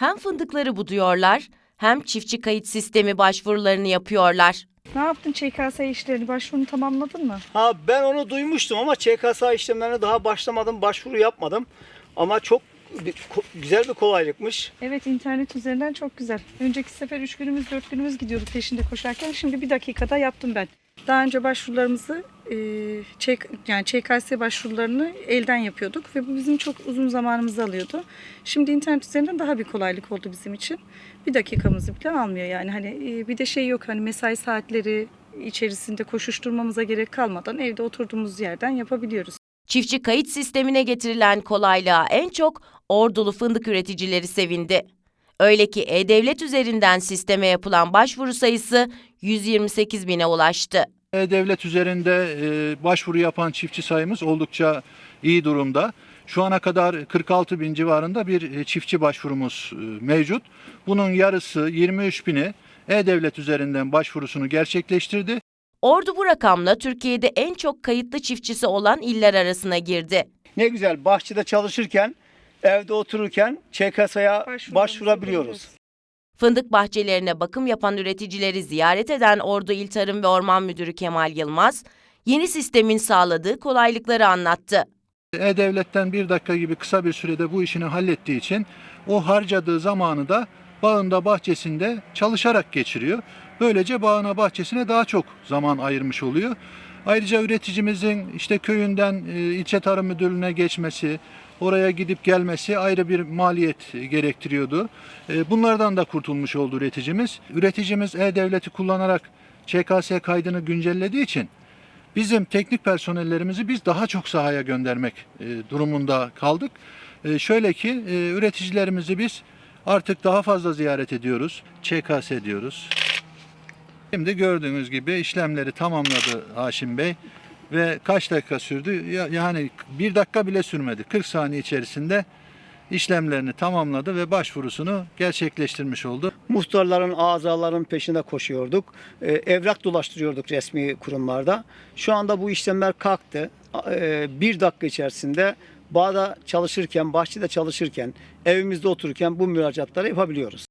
Hem fındıkları buduyorlar hem çiftçi kayıt sistemi başvurularını yapıyorlar. Ne yaptın ÇKS işlerini? Başvurunu tamamladın mı? Ha ben onu duymuştum ama ÇKS işlemlerine daha başlamadım, başvuru yapmadım. Ama çok bir- ko- güzel bir kolaylıkmış. Evet internet üzerinden çok güzel. Önceki sefer 3 günümüz 4 günümüz gidiyorduk peşinde koşarken. Şimdi bir dakikada yaptım ben. Daha önce başvurularımızı yani ÇKS başvurularını elden yapıyorduk ve bu bizim çok uzun zamanımızı alıyordu. Şimdi internet üzerinden daha bir kolaylık oldu bizim için. Bir dakikamızı bile almıyor yani hani e, bir de şey yok hani mesai saatleri içerisinde koşuşturmamıza gerek kalmadan evde oturduğumuz yerden yapabiliyoruz. Çiftçi kayıt sistemine getirilen kolaylığa en çok ordulu fındık üreticileri sevindi. Öyle ki E-Devlet üzerinden sisteme yapılan başvuru sayısı 128 bine ulaştı. E-Devlet üzerinde e, başvuru yapan çiftçi sayımız oldukça iyi durumda. Şu ana kadar 46 bin civarında bir e, çiftçi başvurumuz e, mevcut. Bunun yarısı 23 bini E-Devlet üzerinden başvurusunu gerçekleştirdi. Ordu bu rakamla Türkiye'de en çok kayıtlı çiftçisi olan iller arasına girdi. Ne güzel bahçede çalışırken, evde otururken ÇKS'ya başvurabiliyoruz. Fındık bahçelerine bakım yapan üreticileri ziyaret eden Ordu İl Tarım ve Orman Müdürü Kemal Yılmaz, yeni sistemin sağladığı kolaylıkları anlattı. E-Devlet'ten bir dakika gibi kısa bir sürede bu işini hallettiği için o harcadığı zamanı da bağında bahçesinde çalışarak geçiriyor. Böylece bağına bahçesine daha çok zaman ayırmış oluyor. Ayrıca üreticimizin işte köyünden e, ilçe tarım müdürlüğüne geçmesi, oraya gidip gelmesi ayrı bir maliyet gerektiriyordu. E, Bunlardan da kurtulmuş oldu üreticimiz. Üreticimiz E-Devlet'i kullanarak ÇKS kaydını güncellediği için Bizim teknik personellerimizi biz daha çok sahaya göndermek e, durumunda kaldık. Şöyle ki üreticilerimizi biz artık daha fazla ziyaret ediyoruz. ÇKS diyoruz. Şimdi gördüğünüz gibi işlemleri tamamladı Haşim Bey ve kaç dakika sürdü? Ya- Yani bir dakika bile sürmedi. 40 saniye içerisinde işlemlerini tamamladı ve başvurusunu gerçekleştirmiş oldu. Muhtarların, azaların peşinde koşuyorduk. Ee, evrak dolaştırıyorduk resmi kurumlarda. Şu anda bu işlemler kalktı. Ee, bir dakika içerisinde bağda çalışırken, bahçede çalışırken, evimizde otururken bu müracaatları yapabiliyoruz.